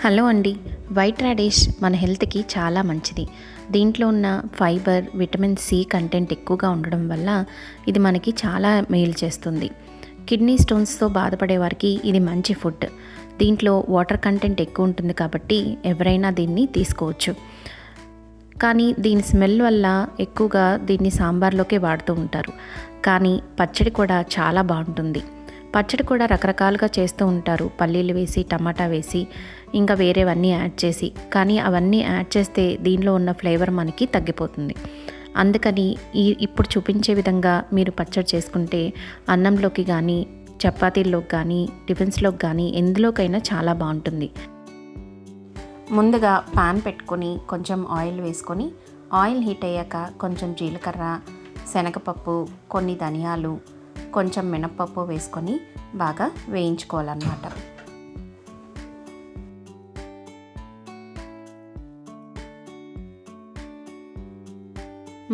Hello అండి. White radish మన హెల్త్కి చాలా మంచిది. దీంట్లో ఉన్న ఫైబర్ విటమిన్ సి కంటెంట్ ఎక్కువగా ఉండడం వల్ల ఇది మనకి చాలా మేలు చేస్తుంది. కిడ్నీ స్టోన్స్తో బాధపడే వారికి ఇది మంచి ఫుడ్. దీంట్లో వాటర్ కంటెంట్ ఎక్కువ ఉంటుంది కాబట్టి ఎవరైనా దీన్ని తీసుకోవచ్చు. కానీ దీని స్మెల్ వల్ల ఎక్కువగా దీన్ని సాంబార్లోకే వాడుతూ ఉంటారు. కానీ పచ్చడి కూడా చాలా బాగుంటుంది. పచ్చడి కూడా రకరకాలుగా చేస్తూ ఉంటారు. పల్లీలు వేసి టమాటా వేసి ఇంకా వేరేవన్నీ యాడ్ చేసి కానీ అవన్నీ యాడ్ చేస్తే దీనిలో ఉన్న ఫ్లేవర్ మనకి తగ్గిపోతుంది. అందుకని ఈ ఇప్పుడు చూపించే విధంగా మీరు పచ్చడి చేసుకుంటే అన్నంలోకి కానీ చపాతీల్లోకి కానీ టిఫిన్స్లోకి కానీ ఎందులోకైనా చాలా బాగుంటుంది. ముందుగా పాన్ పెట్టుకొని కొంచెం ఆయిల్ వేసుకొని ఆయిల్ హీట్ అయ్యాక కొంచెం జీలకర్ర శనగపప్పు కొన్ని ధనియాలు కొంచెం మినప్పప్పు వేసుకొని బాగా వేయించుకోవాలన్నమాట.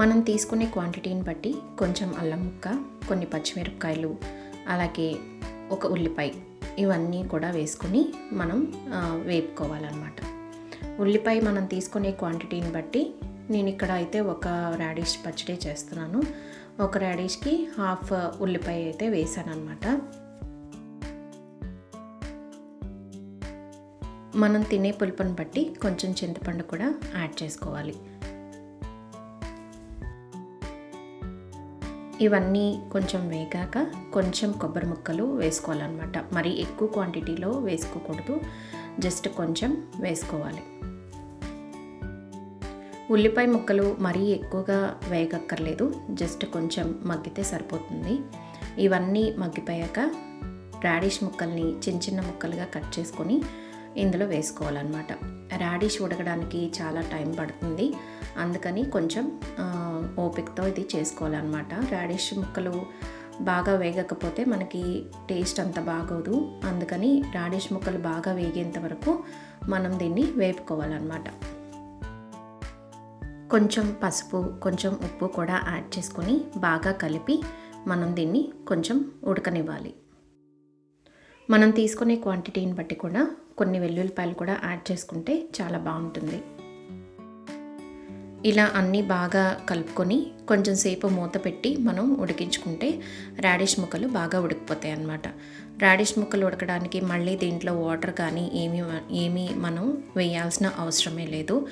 మనం తీసుకునే క్వాంటిటీని బట్టి కొంచెం అల్లం ముక్క కొన్ని పచ్చిమిరపకాయలు అలాగే ఒక ఉల్లిపాయ ఇవన్నీ కూడా వేసుకొని మనం వేపుకోవాలన్నమాట. ఉల్లిపాయ మనం తీసుకునే క్వాంటిటీని బట్టి నేను ఇక్కడ అయితే ఒక రాడిష్ పచ్చడి చేస్తున్నాను. ఒక రాడిష్కి హాఫ్ uh, ఉల్లిపాయ అయితే వేసాను అనమాట మనం తినే పులుపుని బట్టి కొంచెం చింతపండు కూడా యాడ్ చేసుకోవాలి. ఇవన్నీ కొంచెం వేగాక కొంచెం కొబ్బరి ముక్కలు వేసుకోవాలన్నమాట. మరి ఎక్కువ క్వాంటిటీలో వేసుకోకూడదు. జస్ట్ కొంచెం వేసుకోవాలి. ఉల్లిపాయ ముక్కలు మరీ ఎక్కువగా వేయగక్కర్లేదు జస్ట్ కొంచెం మగ్గితే సరిపోతుంది. ఇవన్నీ మగ్గిపోయాక రాడిష్ ముక్కల్ని చిన్న చిన్న ముక్కలుగా కట్ చేసుకొని ఇందులో వేసుకోవాలన్నమాట. రాడిష్ ఉడకడానికి చాలా టైం పడుతుంది. అందుకని కొంచెం ఓపికతో ఇది చేసుకోవాలన్నమాట. రాడిష్ ముక్కలు బాగా వేగకపోతే మనకి టేస్ట్ అంత బాగోదు. అందుకని రాడిష్ ముక్కలు బాగా వేగేంత వరకు మనం దీన్ని వేపుకోవాలన్నమాట. కొంచెం పసుపు కొంచెం ఉప్పు కూడా యాడ్ చేసుకొని బాగా కలిపి మనం దీన్ని కొంచెం ఉడకనివ్వాలి. మనం తీసుకునే క్వాంటిటీని బట్టి కూడా కొన్ని వెల్లుల్లిపాయలు కూడా యాడ్ చేసుకుంటే చాలా బాగుంటుంది. ఇలా అన్నీ బాగా కలుపుకొని కొంచెం సేపు మూత పెట్టి మనం ఉడికించుకుంటే రాడిష్ ముక్కలు బాగా ఉడికిపోతాయి అన్నమాట. రాడిష్ ముక్కలు ఉడకడానికి మళ్ళీ దీంట్లో వాటర్ కానీ ఏమీ ఏమీ మనం వేయాల్సిన అవసరమే లేదు.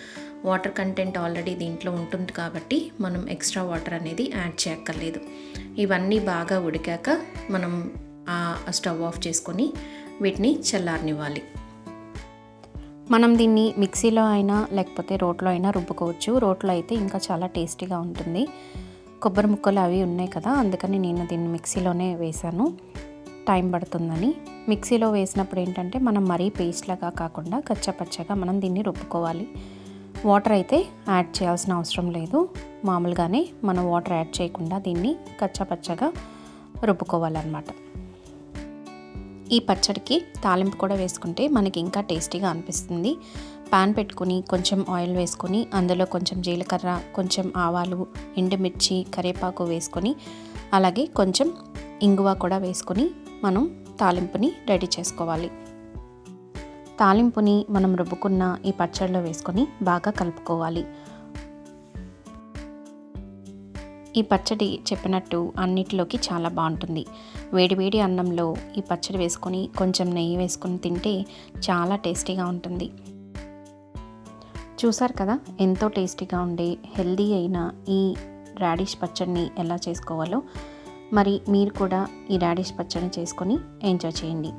వాటర్ కంటెంట్ ఆల్రెడీ దీంట్లో ఉంటుంది కాబట్టి మనం ఎక్స్ట్రా వాటర్ అనేది యాడ్ చేయక్కర్లేదు. ఇవన్నీ బాగా ఉడికాక మనం స్టవ్ ఆఫ్ చేసుకొని వీటిని చల్లారనివ్వాలి. మనం దీన్ని మిక్సీలో అయినా లేకపోతే రోట్లో అయినా రుబ్బుకోవచ్చు. రోట్లో అయితే ఇంకా చాలా టేస్టీగా ఉంటుంది. కొబ్బరి ముక్కలు అవి ఉన్నాయి కదా అందుకని నేను దీన్ని మిక్సీలోనే వేశాను. టైం పడుతుందని. మిక్సీలో వేసినప్పుడు ఏంటంటే మనం మరీ పేస్ట్లాగా కాకుండా కచ్చపచ్చగా మనం దీన్ని రుబ్బుకోవాలి. వాటర్ అయితే యాడ్ చేయాల్సిన అవసరం లేదు. మామూలుగానే మనం వాటర్ యాడ్ చేయకుండా దీన్ని కచ్చపచ్చగా రుబ్బుకోవాలన్నమాట. ఈ పచ్చడికి తాలింపు కూడా వేసుకుంటే మనకి ఇంకా టేస్టీగా అనిపిస్తుంది. పాన్ పెట్టుకుని కొంచెం ఆయిల్ వేసుకొని అందులో కొంచెం జీలకర్ర కొంచెం ఆవాలు ఎండుమిర్చి కరివేపాకు వేసుకొని అలాగే కొంచెం ఇంగువ కూడా వేసుకొని మనం తాలింపుని రెడీ చేసుకోవాలి. తాలింపుని మనం రుబ్బుకున్న ఈ పచ్చడిలో వేసుకొని బాగా కలుపుకోవాలి. ఈ పచ్చడి చెప్పినట్టు అన్నిటిలోకి చాలా బాగుంటుంది. వేడివేడి అన్నంలో ఈ పచ్చడి వేసుకొని కొంచెం నెయ్యి వేసుకొని తింటే చాలా టేస్టీగా ఉంటుంది. చూసారు కదా ఎంతో టేస్టీగా ఉండే హెల్దీ అయిన ఈ రాడిష్ పచ్చడిని ఎలా చేసుకోవాలో. మరి మీరు కూడా ఈ రాడిష్ పచ్చడిని చేసుకొని ఎంజాయ్ చేయండి.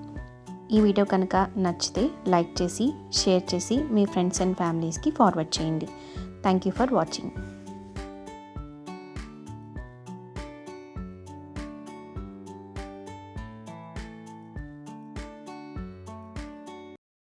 ఈ వీడియో కనుక నచ్చితే లైక్ చేసి షేర్ చేసి మీ ఫ్రెండ్స్ అండ్ ఫ్యామిలీస్కి ఫార్వర్డ్ చేయండి. Thank you for watching